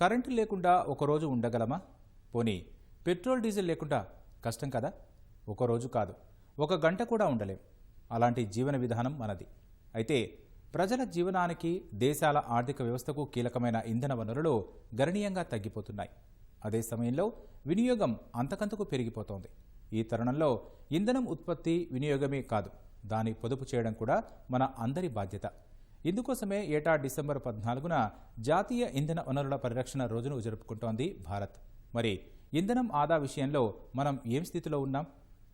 Current లేకుండా ఒకరోజు ఉండగలమా? పోనీ పెట్రోల్ డీజిల్ లేకుండా కష్టం కదా? ఒకరోజు కాదు ఒక గంట కూడా ఉండలేం. అలాంటి జీవన విధానం మనది. అయితే ప్రజల జీవనానికి దేశాల ఆర్థిక వ్యవస్థకు కీలకమైన ఇంధన వనరులు గణనీయంగా తగ్గిపోతున్నాయి. అదే సమయంలో వినియోగం అంతకంతకు పెరిగిపోతోంది. ఈ తరుణంలో ఇంధనం ఉత్పత్తి వినియోగమే కాదు దాని పొదుపు చేయడం కూడా మన అందరి బాధ్యత. ఇందుకోసమే ఏటా డిసెంబర్ పద్నాలుగున జాతీయ ఇంధన వనరుల పరిరక్షణ రోజును జరుపుకుంటోంది భారత్. మరి ఇంధనం ఆదా విషయంలో మనం ఏం స్థితిలో ఉన్నాం?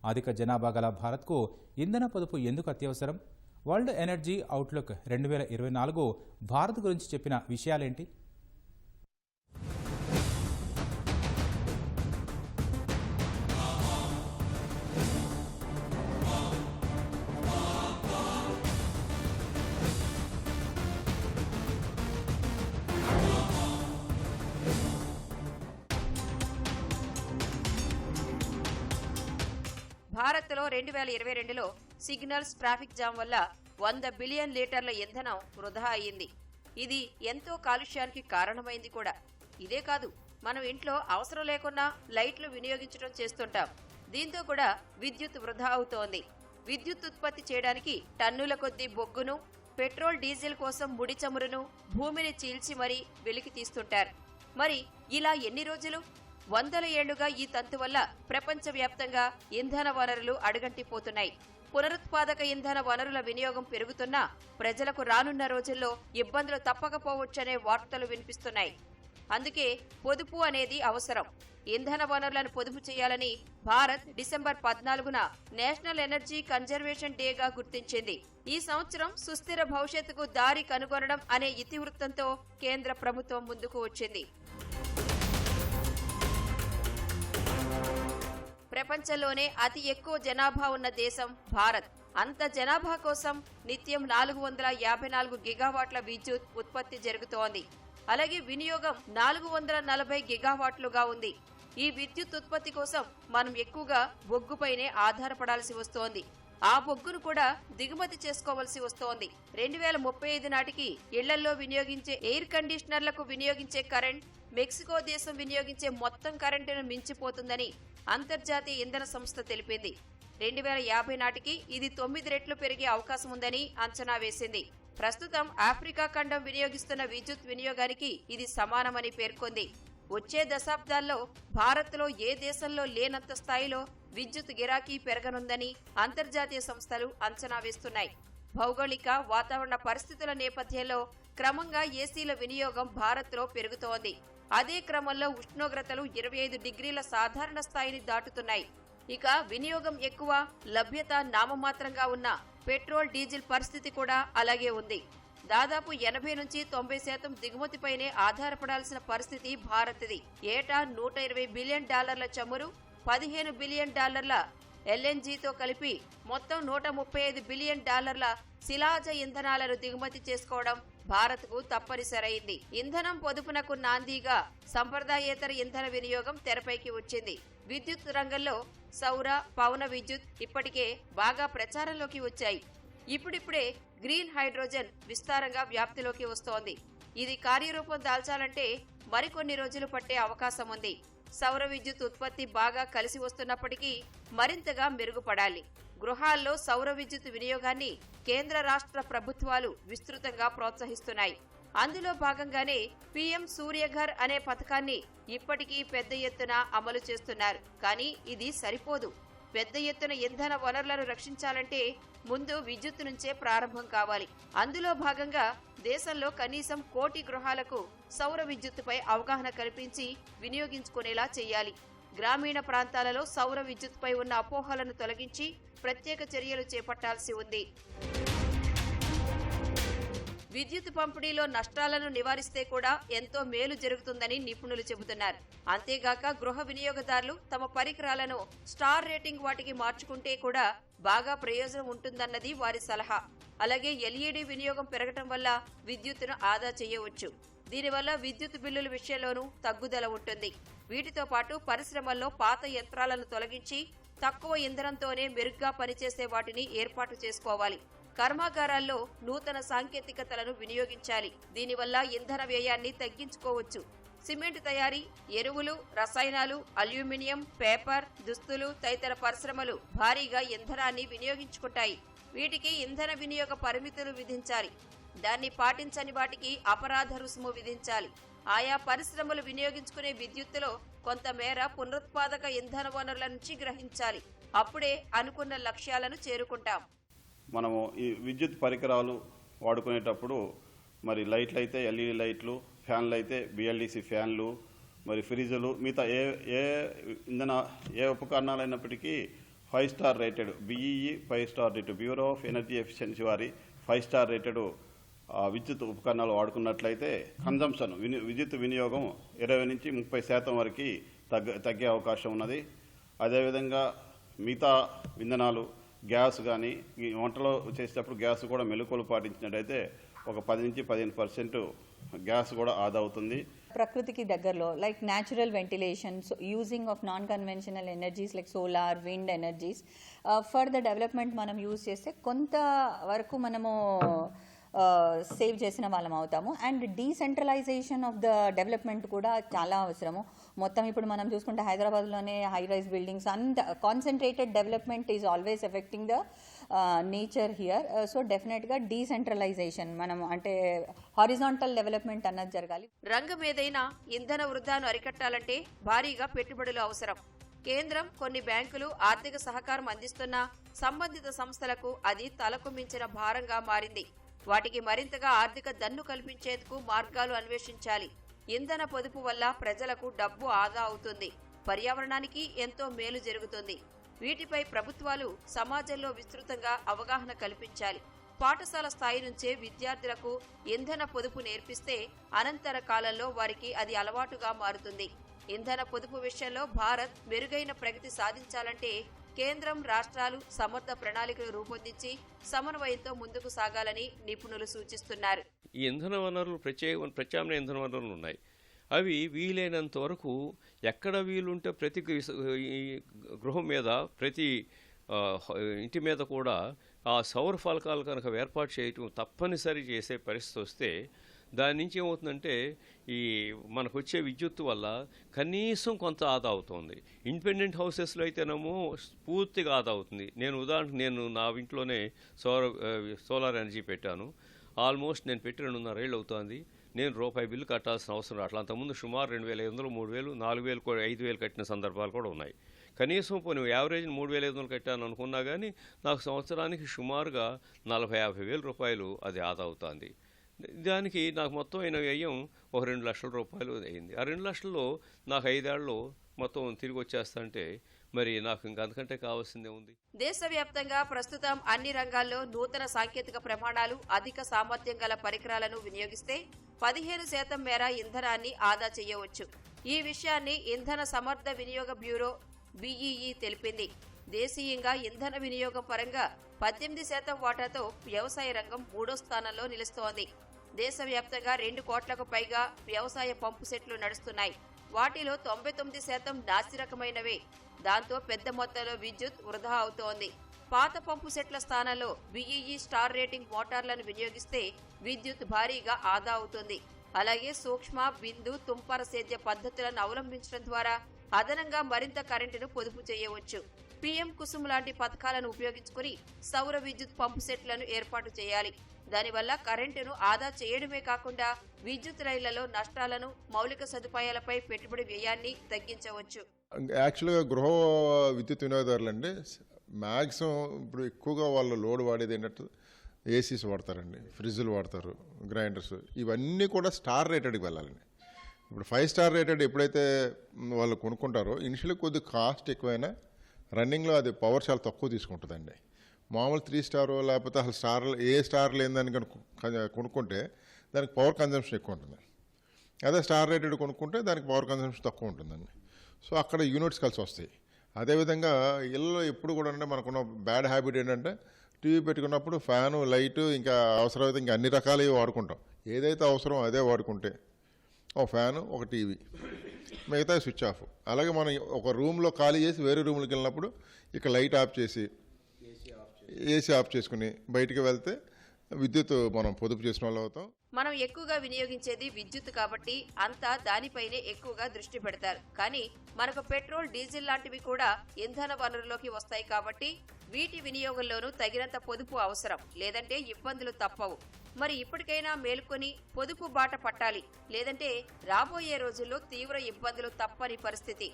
అధిక జనాభా గల భారత్కు ఇంధన పొదుపు ఎందుకు అత్యవసరం? వరల్డ్ ఎనర్జీ అవుట్లుక్ రెండు వేల ఇరవై నాలుగు భారత్ గురించి చెప్పిన విషయాలేంటి? భారత్లో రెండు వేల ఇరవై రెండులో సిగ్నల్స్ ట్రాఫిక్ జామ్ వల్ల వంద బిలియన్ లీటర్ల ఇంధనం వృధా అయ్యింది. ఇది ఎంతో కాలుష్యానికి కారణమైంది కూడా. ఇదే కాదు మనం ఇంట్లో అవసరం లేకున్నా లైట్లు వినియోగించడం చేస్తుంటాం. దీంతో కూడా విద్యుత్ వృధా అవుతోంది. విద్యుత్ ఉత్పత్తి చేయడానికి టన్నుల కొద్దీ బొగ్గును పెట్రోల్ డీజిల్ కోసం ముడి చమురును భూమిని చీల్చి మరీ వెలికి తీస్తుంటారు. మరి ఇలా ఎన్ని రోజులు? వందల ఏళ్ళుగా ఈ తంతు వల్ల ప్రపంచవ్యాప్తంగా ఇంధన వనరులు అడుగంటిపోతున్నాయి. పునరుత్పాదక ఇంధన వనరుల వినియోగం పెరుగుతున్నా ప్రజలకు రానున్న రోజుల్లో ఇబ్బందులు తప్పకపోవచ్చనే వార్తలు వినిపిస్తున్నాయి. అందుకే పొదుపు అనేది అవసరం. ఇంధన వనరులను పొదుపు చేయాలని భారత్ డిసెంబర్ పద్నాలుగున నేషనల్ ఎనర్జీ కన్జర్వేషన్ డేగా గుర్తించింది. ఈ సంవత్సరం సుస్థిర భవిష్యత్తుకు దారి కనుగొనడం అనే ఇతివృత్తంతో కేంద్ర ప్రభుత్వం ముందుకు వచ్చింది. ప్రపంచంలోనే అతి ఎక్కువ జనాభా ఉన్న దేశం భారత్. అంత జనాభా కోసం నిత్యం నాలుగు వందల యాభై నాలుగు గిగావాట్ల విద్యుత్ ఉత్పత్తి జరుగుతోంది. అలాగే వినియోగం నాలుగు వందల నలభై గిగావాట్లుగా ఉంది. ఈ విద్యుత్ ఉత్పత్తి కోసం మనం ఎక్కువగా బొగ్గుపైనే ఆధారపడాల్సి వస్తోంది. ఆ బొగ్గును కూడా దిగుమతి చేసుకోవలసి వస్తోంది. రెండు వేల ముప్పై ఐదు నాటికి ఇళ్ళలో వినియోగించే ఎయిర్ కండిషనర్లకు వినియోగించే కరెంట్ మెక్సికో దేశం వినియోగించే మొత్తం కరెంటును మించిపోతుందని అంతర్జాతీయ ఇంధన సంస్థ తెలిపింది. రెండు వేల యాభై నాటికి ఇది తొమ్మిది రెట్లు పెరిగే అవకాశం ఉందని అంచనా వేసింది. ప్రస్తుతం ఆఫ్రికా ఖండం వినియోగిస్తున్న విద్యుత్ వినియోగానికి ఇది సమానమని పేర్కొంది. వచ్చే దశాబ్దాల్లో భారత్లో ఏ దేశంలో లేనంత స్థాయిలో విద్యుత్ గిరాకీ పెరగనుందని అంతర్జాతీయ సంస్థలు అంచనా వేస్తున్నాయి. భౌగోళిక వాతావరణ పరిస్థితుల నేపథ్యంలో క్రమంగా ఏసీల వినియోగం భారత్లో పెరుగుతోంది. అదే క్రమంలో ఉష్ణోగ్రతలు ఇరవై ఐదు డిగ్రీల సాధారణ స్థాయిని దాటుతున్నాయి. ఇక వినియోగం ఎక్కువ లభ్యత నామమాత్రంగా ఉన్న పెట్రోల్ డీజిల్ పరిస్థితి కూడా అలాగే ఉంది. దాదాపు ఎనభై నుంచి తొంభై శాతం దిగుమతిపైనే ఆధారపడాల్సిన పరిస్థితి భారత్ది. ఏటా నూట ఇరవై బిలియన్ డాలర్ల చమురు పదిహేను బిలియన్ డాలర్ల ఎల్ఎన్జీతో కలిపి మొత్తం నూట ముప్పై ఐదు బిలియన్ డాలర్ల శిలాజ ఇంధనాలను దిగుమతి చేసుకోవడం భారత్కు తప్పనిసరైంది. ఇంధనం పొదుపునకు నాందీగా సంప్రదాయేతర ఇంధన వినియోగం తెరపైకి వచ్చింది. విద్యుత్ రంగంలో సౌర పవన విద్యుత్ ఇప్పటికే బాగా ప్రచారంలోకి వచ్చాయి. ఇప్పుడిప్పుడే గ్రీన్ హైడ్రోజన్ విస్తారంగా వ్యాప్తిలోకి వస్తోంది. ఇది కార్యరూపం దాల్చాలంటే మరికొన్ని రోజులు పట్టే అవకాశం ఉంది. సౌర విద్యుత్ ఉత్పత్తి బాగా కలిసి వస్తున్నప్పటికీ మరింతగా మెరుగుపడాలి. గృహాల్లో సౌర విద్యుత్ వినియోగాన్ని కేంద్ర రాష్ట్ర ప్రభుత్వాలు విస్తృతంగా ప్రోత్సహిస్తున్నాయి. అందులో భాగంగానే పీఎం సూర్యఘర్ అనే పథకాన్ని ఇప్పటికీ పెద్ద ఎత్తున అమలు చేస్తున్నారు. కానీ ఇది సరిపోదు. పెద్ద ఎత్తున ఇంధన వనరులను రక్షించాలంటే ముందు విద్యుత్ నుంచే ప్రారంభం కావాలి. అందులో భాగంగా దేశంలో కనీసం కోటి గృహాలకు సౌర విద్యుత్తుపై అవగాహన కల్పించి వినియోగించుకునేలా చేయాలి. గ్రామీణ ప్రాంతాలలో సౌర విద్యుత్పై ఉన్న అపోహలను తొలగించి ప్రత్యేక చర్యలు చేపట్టాల్సి ఉంది. విద్యుత్ పంపిణీలో నష్టాలను నివారిస్తే కూడా ఎంతో మేలు జరుగుతుందని నిపుణులు చెబుతున్నారు. అంతేగాక గృహ వినియోగదారులు తమ పరికరాలను స్టార్ రేటింగ్ వాటికి మార్చుకుంటే కూడా బాగా ప్రయోజనం ఉంటుందన్నది వారి సలహా. అలాగే ఎల్ఈడి వినియోగం పెరగటం వల్ల విద్యుత్తును ఆదా చేయవచ్చు. దీనివల్ల విద్యుత్ బిల్లుల విషయంలోనూ తగ్గుదల ఉంటుంది. వీటితో పాటు పరిశ్రమల్లో పాత యంత్రాలను తొలగించి తక్కువ ఇంధనంతోనే మెరుగ్గా పనిచేసే వాటిని ఏర్పాటు చేసుకోవాలి. కర్మాగారాల్లో నూతన సాంకేతికతలను వినియోగించాలి. దీనివల్ల ఇంధన వ్యయాన్ని తగ్గించుకోవచ్చు. సిమెంట్ తయారీ ఎరువులు రసాయనాలు అల్యూమినియం పేపర్ దుస్తులు తదితర పరిశ్రమలు భారీగా ఇంధనాన్ని వినియోగించుకుంటాయి. వీటికి ఇంధన వినియోగ పరిమితులు విధించాలి. దాన్ని పాటించని వాటికి అపరాధ రుసుము విధించాలి. ఆయా పరిశ్రమలు వినియోగించుకునే విద్యుత్తులో కొంతమేర పునరుత్పాదక ఇంధన వనరుల నుంచి గ్రహించాలి. అప్పుడే అనుకున్న లక్ష్యాలను చేరుకుంటాం. మనము ఈ విద్యుత్ పరికరాలు వాడుకునేటప్పుడు మరి లైట్లు అయితే ఎల్ఈడి లైట్లు ఫ్యాన్లు అయితే బిఎల్డిసి ఫ్యాన్లు మరి ఫ్రిడ్జులు మిగతా ఏ ఏ ఇంధన ఏ ఉపకరణాలు అయినప్పటికీ five star rated BEE five star rated bureau of energy efficiency వారి ఫైవ్ స్టార్ రేటెడ్ విద్యుత్ ఉపకరణాలు వాడుకున్నట్లయితే కన్జంప్షన్ విని విద్యుత్ వినియోగం ఇరవై నుంచి ముప్పై శాతం వరకు తగ్గ తగ్గే అవకాశం ఉన్నది. అదేవిధంగా మిగతా ఇంధనాలు గ్యాస్ కానీ ఈ వంటలో చేసేటప్పుడు గ్యాస్ కూడా మెలకువలు పాటించినట్టయితే ఒక పది నుంచి పదిహేను పర్సెంట్ గ్యాస్ కూడా ఆదా అవుతుంది. ప్రకృతికి దగ్గరలో like natural ventilation using of non conventional energies like solar wind energies for the development మనం యూజ్ చేస్తే కొంత వరకు మనము సేవ్ చేసిన వాళ్ళం అవుతాము. And decentralisation of the development కూడా చాలా అవసరము. మొత్తం ఇప్పుడు మనం చూసుకుంటే హైదరాబాద్లోనే high rise buildings and concentrated development is always affecting the nature here. So డెఫినెట్గా డీసెంట్రలైజేషన్ మనం అంటే హారిజాంటల్ డెవలప్మెంట్ అన్నది జరగాలి. రంగం ఏదైనా ఇంధన వృద్ధాను అరికట్టాలంటే భారీగా పెట్టుబడులు అవసరం. కేంద్రం కొన్ని బ్యాంకులు ఆర్థిక సహకారం అందిస్తున్నా సంబంధిత సంస్థలకు అది తలకు మించిన భారంగా మారింది. వాటికి మరింతగా ఆర్థిక దన్ను కల్పించేందుకు మార్గాలు అన్వేషించాలి. ఇంధన పొదుపు వల్ల ప్రజలకు డబ్బు ఆదా అవుతుంది. పర్యావరణానికి ఎంతో మేలు జరుగుతుంది. వీటిపై ప్రభుత్వాలు సమాజంలో విస్తృతంగా అవగాహన కల్పించాలి. పాఠశాల స్థాయి నుంచే విద్యార్థులకు ఇంధన పొదుపు నేర్పిస్తే అనంతర కాలంలో వారికి అది అలవాటుగా మారుతుంది. ఇంధన పొదుపు విషయంలో భారత్ మెరుగైన ప్రగతి సాధించాలంటే కేంద్రం రాష్ట్రాలు సమర్థ ప్రణాళికలు రూపొందించి సమన్వయంతో ముందుకు సాగాలని నిపుణులు సూచిస్తున్నారు. ఈ ఇంధన వనరులు ప్రత్యేక ప్రత్యామ్నాయ ఇంధన వనరులు ఉన్నాయి. అవి వీలైనంత వరకు ఎక్కడ వీలుంటే ప్రతి గృహం మీద ప్రతి ఇంటి మీద కూడా ఆ సౌర ఫలకాలు కనుక ఏర్పాటు చేయటం తప్పనిసరి చేసే పరిస్థితి వస్తే దాని నుంచి ఏమవుతుందంటే ఈ మనకు వచ్చే విద్యుత్తు వల్ల కనీసం కొంత ఆదా అవుతుంది. ఇండిపెండెంట్ హౌసెస్లో అయితేనేమో పూర్తిగా ఆదా అవుతుంది. నేను ఉదాహరణకు నేను నా ఇంట్లోనే సౌర సోలార్ ఎనర్జీ పెట్టాను. ఆల్మోస్ట్ నేను పెట్టి రెండున్నర ఏళ్ళు అవుతోంది. నేను రూపాయి బిల్లు కట్టాల్సిన అవసరం రావట్లేదు అంతకుముందు సుమారు రెండు వేల ఐదు వందలు మూడు వేలు నాలుగు వేలు కూడా ఐదు వేలు కట్టిన సందర్భాలు కూడా ఉన్నాయి. కనీసం పోనీ యావరేజ్ మూడు వేల ఐదు వందలు కట్టాను అనుకున్నా కానీ నాకు సంవత్సరానికి సుమారుగా నలభై యాభై వేల రూపాయలు అది ఆదా అవుతుంది. దానికి నాకు మొత్తం అయిన వ్యయం ఒక రెండు లక్షల రూపాయలు అయింది. ఆ రెండు లక్షల్లో నాకు ఐదేళ్ళలో మొత్తం తిరిగి వచ్చేస్తంటే మరి నాకు ఇంకంతకంటే కావాల్సిందే ఉంది. దేశవ్యాప్తంగా ప్రస్తుతం అన్ని రంగాల్లో నూతన సాంకేతిక ప్రమాణాలు అధిక సామర్థ్యం గల పరికరాలను వినియోగిస్తే పదిహేను శాతం మేర ఇంధనాన్ని ఆదా చేయవచ్చు. ఈ విషయాన్ని ఇంధన సమర్థ వినియోగ బ్యూరో బీఈఈ తెలిపింది. దేశీయంగా ఇంధన వినియోగం పరంగా పద్దెనిమిది శాతం వాటాతో వ్యవసాయ రంగం మూడో స్థానంలో నిలుస్తోంది. దేశవ్యాప్తంగా రెండు కోట్లకు పైగా వ్యవసాయ పంపు సెట్లు నడుస్తున్నాయి. వాటిలో తొంభై తొమ్మిది శాతం నాసిరకమైనవే. దాంతో పెద్ద మొత్తంలో విద్యుత్ వృధా అవుతోంది. పాత పంపు సెట్ల స్థానంలో బిఈఈ స్టార్ రేటింగ్ మోటార్లను వినియోగిస్తే విద్యుత్ భారీగా ఆదా అవుతుంది. అలాగే సూక్ష్మ బిందు తుంపర సేద్య పద్ధతులను అవలంబించడం ద్వారా అదనంగా మరింత కరెంటును పొదుపు చేయవచ్చు. పీఎం కుసుమ్ లాంటి పథకాలను ఉపయోగించుకుని సౌర విద్యుత్ పంపు సెట్లను ఏర్పాటు చేయాలి. దానివల్ల కరెంటును ఆదా చేయడమే కాకుండా విద్యుత్ రైళ్ళలో నష్టాలను మౌలిక సదుపాయాలపై పెట్టుబడి వ్యయాన్ని తగ్గించవచ్చు. యాక్చువల్గా గృహ విద్యుత్ వినియోగదారులు అండి మ్యాక్సిమం ఇప్పుడు ఎక్కువగా వాళ్ళు లోడ్ వాడేది ఏంటంటే ఏసీస్ వాడతారండి ఫ్రిడ్జ్లు వాడతారు గ్రైండర్స్. ఇవన్నీ కూడా స్టార్ రేటెడ్కి వెళ్ళాలండి. ఇప్పుడు ఫైవ్ స్టార్ రేటెడ్ ఎప్పుడైతే వాళ్ళు కొనుక్కుంటారో ఇనిషియల్ కొద్ది కాస్ట్ ఎక్కువైనా రన్నింగ్లో అది పవర్ చాలా తక్కువ తీసుకుంటుందండి. మామూలు త్రీ స్టార్ లేకపోతే అసలు స్టార్ ఏ స్టార్ లేదని కనుక కొనుక్కుంటే దానికి పవర్ కన్జంప్షన్ ఎక్కువ ఉంటుంది అదే స్టార్ రేటెడ్ కొనుక్కుంటే దానికి పవర్ కన్జంప్షన్ తక్కువ ఉంటుందండి. సో అక్కడ యూనిట్స్ కలిసి వస్తాయి. అదేవిధంగా ఇళ్ళలో ఎప్పుడు కూడా అంటే మనకున్న బ్యాడ్ హ్యాబిట్ ఏంటంటే టీవీ పెట్టుకున్నప్పుడు ఫ్యాను లైటు ఇంకా అవసరమైతే ఇంకా అన్ని రకాలవి వాడుకుంటాం. ఏదైతే అవసరం అదే వాడుకుంటే. ఒక ఫ్యాను ఒక టీవీ. మిగతా స్విచ్ ఆఫ్. అలాగే మనం ఒక రూమ్లో ఖాళీ చేసి వేరే రూమ్కి వెళ్ళినప్పుడు ఇక లైట్ ఆఫ్ చేసి ఏసీ ఆఫ్ చేసుకుని బయటికి వెళ్తే విద్యుత్ మనం పొదుపు చేసిన వాళ్ళు అవుతాం. మనం ఎక్కువగా వినియోగించేది విద్యుత్ కాబట్టి అంతా దానిపైనే ఎక్కువగా దృష్టి పెడతారు. కానీ మనకు పెట్రోల్ డీజిల్ లాంటివి కూడా ఇంధన వనరులోకి వస్తాయి కాబట్టి వీటి వినియోగంలోనూ తగినంత పొదుపు అవసరం. లేదంటే ఇబ్బందులు తప్పవు. మరి ఇప్పటికైనా మేల్కొని పొదుపు బాట పట్టాలి. లేదంటే రాబోయే రోజుల్లో తీవ్ర ఇబ్బందులు తప్పని పరిస్థితి.